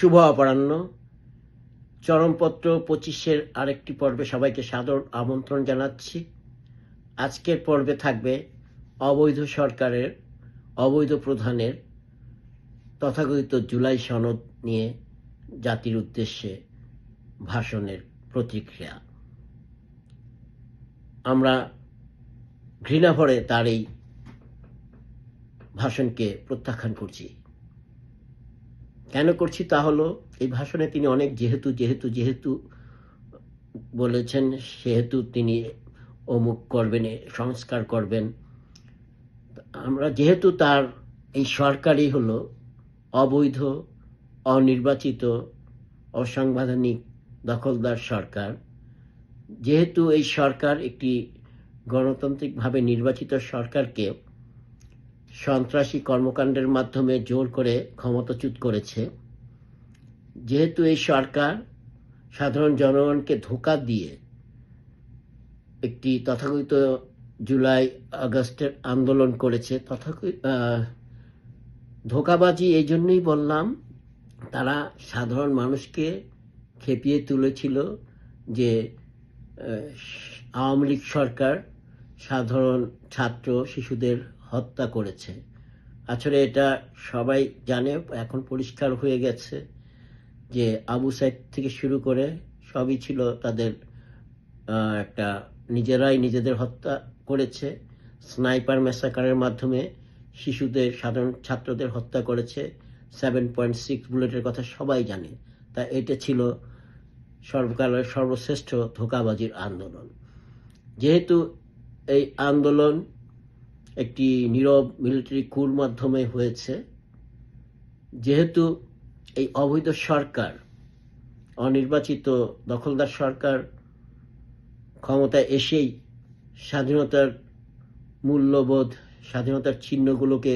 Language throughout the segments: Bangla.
শুভ অপরাহ্ন। চরমপত্র পঁচিশের আরেকটি পর্বে সবাইকে সাদর আমন্ত্রণ জানাচ্ছি। আজকের পর্বে থাকবে অবৈধ সরকারের, অবৈধ প্রধানের তথাকথিত জুলাই সনদ নিয়ে জাতির উদ্দেশ্যে ভাষণের প্রতিক্রিয়া। আমরা ঘৃণাভরে তার এই ভাষণকে প্রত্যাখ্যান করছি। কেন করছি তা হলো, এই ভাষণে তিনি অনেক যেহেতু যেহেতু যেহেতু বলেছেন, সেহেতু তিনি অমুক করবেন সংস্কার করবেন। আমরা যেহেতু তার এই সরকারই হলো অবৈধ, অনির্বাচিত, অসাংবিধানিক দখলদার সরকার, যেহেতু এই সরকার একটি গণতান্ত্রিকভাবে নির্বাচিত সরকারকে সন্ত্রাসী কর্মকাণ্ডের মাধ্যমে জোর করে ক্ষমতাচ্যুত করেছে। যেহেতু এই সরকার সাধারণ জনগণকে ধোকা দিয়ে একটি তথাকথিত জুলাই আগস্টের আন্দোলন করেছে তথাকথিত ধোকাবাজি এই জন্যই বললাম, তারা সাধারণ মানুষকে খেপিয়ে তুলেছিল যে আওয়ামী লীগ সরকার সাধারণ ছাত্র, শিশুদের হত্যা করেছে। আসলে এটা সবাই জানে, এখন পরিষ্কার হয়ে গেছে যে আবু সাইদ থেকে শুরু করে সবই ছিল তাদের একটা নিজেরাই নিজেদের হত্যা করেছে। স্নাইপার মেসাকারের মাধ্যমে শিশুদের, সাধারণ ছাত্রদের হত্যা করেছে। সেভেন পয়েন্ট সিক্স বুলেটের কথা সবাই জানে। তা এটা ছিল সর্বকালের সর্বশ্রেষ্ঠ ধোকাবাজির আন্দোলন। যেহেতু এই আন্দোলন একটি নীরব মিলিটারি কুর মাধ্যমে হয়েছে। যেহেতু এই অবৈধ সরকার, অনির্বাচিত দখলদার সরকার ক্ষমতায় এসেই স্বাধীনতার মূল্যবোধ, স্বাধীনতার চিহ্নগুলোকে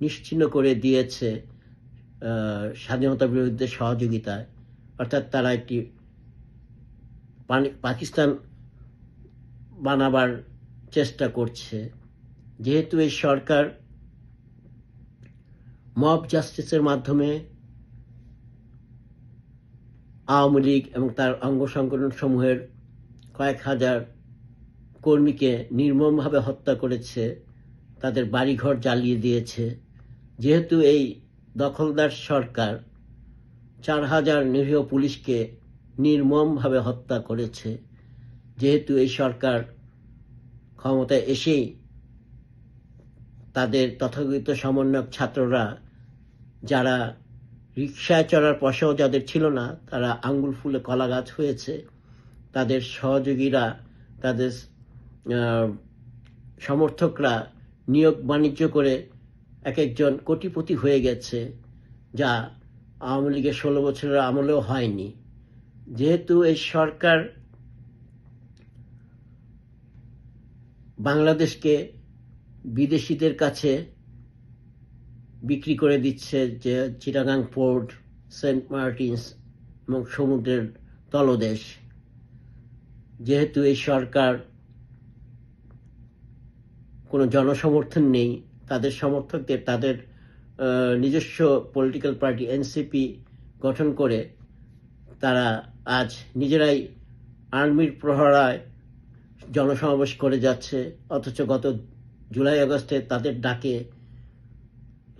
নিশ্চিহ্ন করে দিয়েছে স্বাধীনতা বিরুদ্ধে সহযোগিতায়। অর্থাৎ তারা একটি পাকিস্তান বানাবার চেষ্টা করছে। যেহেতু এই সরকার মব জাস্টিসের মাধ্যমে আওয়ামী লীগ এবং তার অঙ্গ সংগঠন সমূহের কয়েক হাজার কর্মীকে নির্মমভাবে হত্যা করেছে, তাদের বাড়িঘর জ্বালিয়ে দিয়েছে। যেহেতু এই দখলদার সরকার চার হাজার নিরীহ পুলিশকে নির্মমভাবে হত্যা করেছে, যেহেতু এই সরকার ক্ষমতায় এসেই তাদের তথাকথিত সমন্বয়ক ছাত্ররা, যারা রিক্সায় চড়ার পয়সাও যাদের ছিল না, তারা আঙ্গুল ফুলে কলা গাছ হয়েছে। তাদের সহযোগীরা, তাদের সমর্থকরা নিয়োগ বাণিজ্য করে এক একজন কোটিপতি হয়ে গেছে, যা আওয়ামী লীগের ষোলো বছরের আমলেও হয়নি। যেহেতু এই সরকার বাংলাদেশকে বিদেশিদের কাছে বিক্রি করে দিচ্ছে যে চিটাগাং পোর্ট, সেন্ট মার্টিনস এবং সমুদ্রের তলদেশ। যেহেতু এই সরকার কোনো জনসমর্থন নেই, তাদের সমর্থকদের, তাদের নিজস্ব পলিটিক্যাল পার্টি এনসিপি গঠন করে তারা আজ নিজেরাই আর্মির প্রহরায় জনসমাবেশ করে যাচ্ছে, অথচ গত জুলাই আগস্টে তাদের ডাকে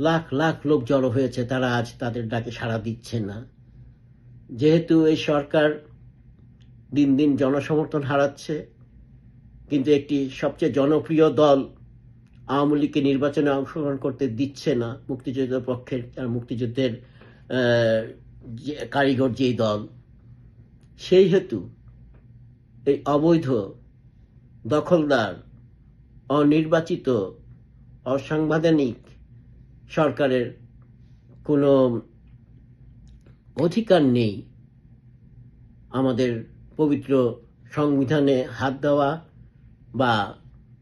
লাখ লাখ লোক জড়ো হয়েছে, তারা আজ তাদের ডাকে সাড়া দিচ্ছে না। যেহেতু এই সরকার দিন দিন জনসমর্থন হারাচ্ছে, কিন্তু একটি সবচেয়ে জনপ্রিয় দল আওয়ামী লীগকে নির্বাচনে অংশগ্রহণ করতে দিচ্ছে না মুক্তিযুদ্ধের পক্ষের, আর মুক্তিযুদ্ধের কারিগর যেই দল, সেই হেতু এই অবৈধ দখলদার অনির্বাচিত, অসাংবিধানিক সরকারের কোনো অধিকার নেই। আমাদের পবিত্র সংবিধানে হাত দেওয়া বা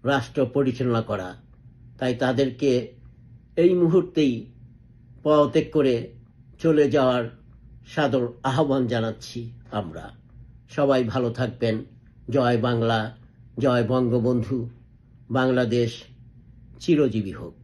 রাষ্ট্র পরিচালনা করা, তাই তাদেরকে এই মুহূর্তেই পদত্যাগ করে চলে যাওয়ার সাদর আহ্বান জানাচ্ছি আমরা। সবাই ভালো থাকবেন। জয় বাংলা, জয় বঙ্গবন্ধু। বাংলাদেশ চিরজীবী হোক।